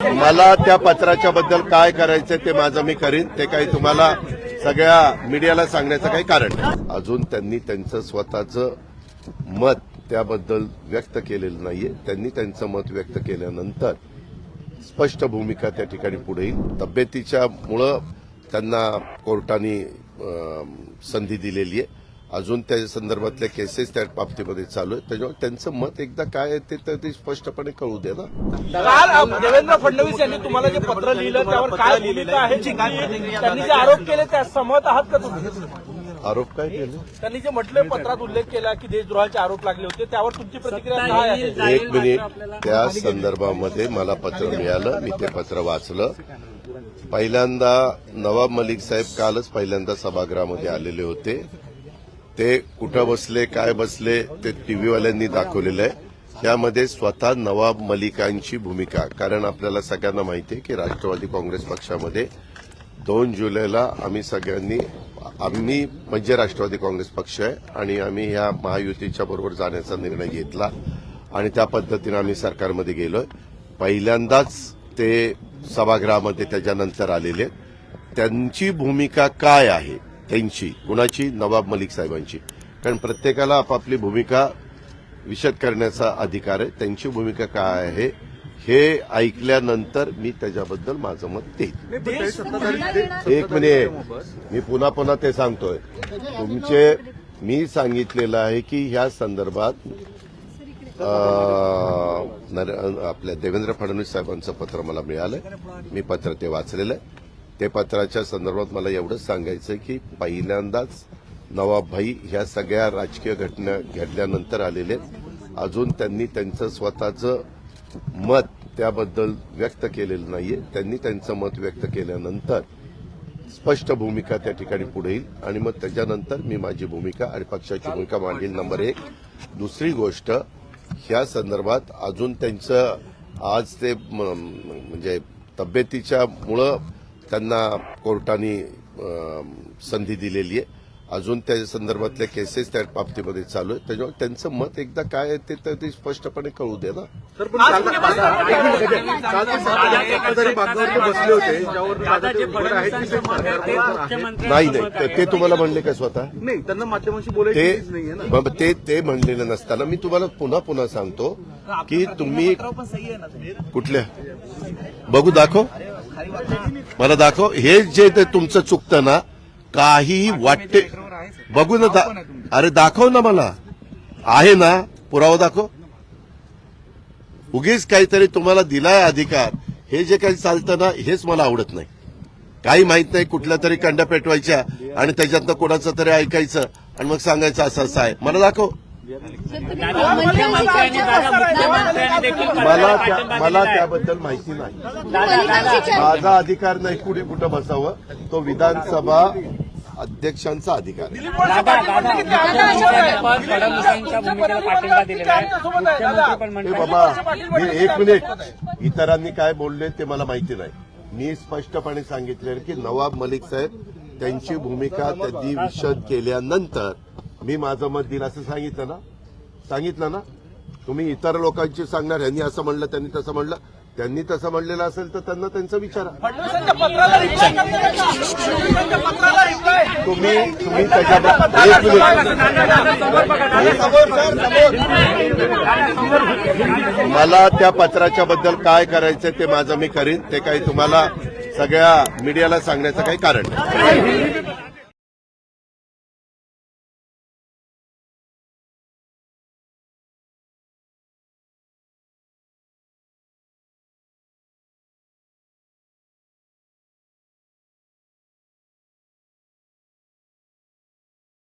मला त्या पत्राच्या बद्दल काय करायचं ते माझं मी करीन. ते काही तुम्हाला सगळ्या मीडियाला सांगण्याचं काही कारण अजून त्यांनी त्यांचं स्वतःचं मत त्याबद्दल व्यक्त केलेलं नाहीये. त्यांनी त्यांचं मत व्यक्त केल्यानंतर स्पष्ट भूमिका त्या ठिकाणी पुढे येईल. तब्येतीच्यामुळं त्यांना कोर्टाने संधी दिलेली आहे. अजून त्या संदर्भातल्या केसेस त्या बाबतीमध्ये चालू आहेत. त्याच्यामुळे त्यांचं मत एकदा काय आहे ते तर ते स्पष्टपणे कळू दे ना. काल देवेंद्र फडणवीस यांनी तुम्हाला जे पत्र लिहिलं त्यावर काय भूमिका आहे? त्यांनी जे आरोप केले त्या सहमत आहात का तुम्ही? आरोप काय केले? त्यांनी जे म्हटलं पत्रात उल्लेख केला की देशद्रोहाचे आरोप लागले होते त्यावर तुमची प्रतिक्रिया काय आहे? एक मिनिट. त्या संदर्भामध्ये मला पत्र मिळालं मी ते पत्र वाचलं. पहिल्यांदा नवाब मलिक साहेब कालच पहिल्यांदा सभागृहामध्ये आलेले होते. ते कुठं बसले काय बसले ते टीव्हीवाल्यांनी दाखवलेलं आहे. त्यामध्ये स्वतः नवाब मलिकांची भूमिका कारण आपल्याला सगळ्यांना माहिती आहे की राष्ट्रवादी काँग्रेस पक्षामध्ये दोन जुलैला आम्ही सगळ्यांनी आम्ही म्हणजे राष्ट्रवादी काँग्रेस पक्ष आहे आणि आम्ही ह्या महायुतीच्या बरोबर जाण्याचा निर्णय घेतला आणि त्या पद्धतीनं आम्ही सरकारमध्ये गेलोय. पहिल्यांदाच ते सभागृहामध्ये त्याच्यानंतर आलेले आहेत. त्यांची भूमिका काय आहे? त्यांची कुणाची? नवाब मलिक साहेबांची. कारण प्रत्येकाला आपापली भूमिका विशद करण्याचा अधिकार आहे. त्यांची भूमिका काय आहे हे ऐकल्यानंतर मी त्याच्याबद्दल माझं मत देईल एक मिनिट मी पुन्हा पुन्हा ते सांगतोय. तुमचे मी सांगितलेलं आहे की ह्या संदर्भात आपल्या देवेंद्र फडणवीस साहेबांचं पत्र मला मिळालंय मी पत्र ते वाचलेलं आहे. ते पत्राच्या संदर्भात मला एवढंच सांगायचं की पहिल्यांदाच नवाबभाई ह्या सगळ्या राजकीय घटना घडल्यानंतर आलेले अजून त्यांनी त्यांचं स्वतःचं मत त्याबद्दल व्यक्त केलेलं नाहीये. त्यांनी त्यांचं मत व्यक्त केल्यानंतर स्पष्ट भूमिका त्या ठिकाणी पुढे येईल. आणि मग त्याच्यानंतर मी माझी भूमिका आणि पक्षाची भूमिका मांडील नंबर एक. दुसरी गोष्ट ह्या संदर्भात अजून त्यांचं आज ते म्हणजे तब्येतीच्या मुळं त्यांना कोर्टाने संधी दिलेली आहे. अजून त्या संदर्भातल्या केसेस त्या बाबतीमध्ये चालू आहेत. त्याच्यामुळे त्यांचं मत एकदा काय आहे ते तर ते स्पष्टपणे कळू दे ना. नाही नाही. ते- तुम्हाला म्हणले का स्वतः? नाही त्यांना माध्यमांशी बोलायची ते ते म्हणलेलं नसताना मी तुम्हाला पुन्हा पुन्हा सांगतो की तुम्ही कुठल्या? बघू दाखव. मला दाखव हे जे ते तुमचं चुकतं ना काही वाटते बघू ना दा- अरे दाखव ना मला. आहे ना पुरावा दाखव. उगीच काहीतरी तुम्हाला दिलाय अधिकार. हे जे काही चालतं ना हेच मला आवडत नाही. काही माहीत नाही कुठल्या तरी कंड्या पेटवायच्या आणि त्याच्यातनं कोणाचं तरी ऐकायचं आणि मग सांगायचं असं असं आहे. मला दाखव. मला त्या- मला त्याबद्दल माहिती नाही माझा अधिकार नाही कुठे कुठं बसावं तो विधानसभा अध्यक्षांचा अधिकार हे बाबा मी एक मिनिट इतरांनी काय बोलले ते मला माहिती नाही मी स्पष्टपणे सांगितले की नवाब मलिक साहेब त्यांची भूमिका त्यांनी विशद केल्यानंतर मी माझं मत दिलं असं सांगितलं ना? सांगितलं ना? तुम्ही इतर लोकांची सांगणार यांनी असं म्हणलं त्यांनी तसं म्हणलं. त्यांनी तसं म्हणलेलं असेल तर त्यांना त्यांचं विचारा. तुम्ही तुम्ही त्याच्याबद्दल मला त्या पत्राच्या बद्दल काय करायचं ते माझं मी करीन. ते काही तुम्हाला सगळ्या मीडियाला सांगण्याचं काही कारण नाही.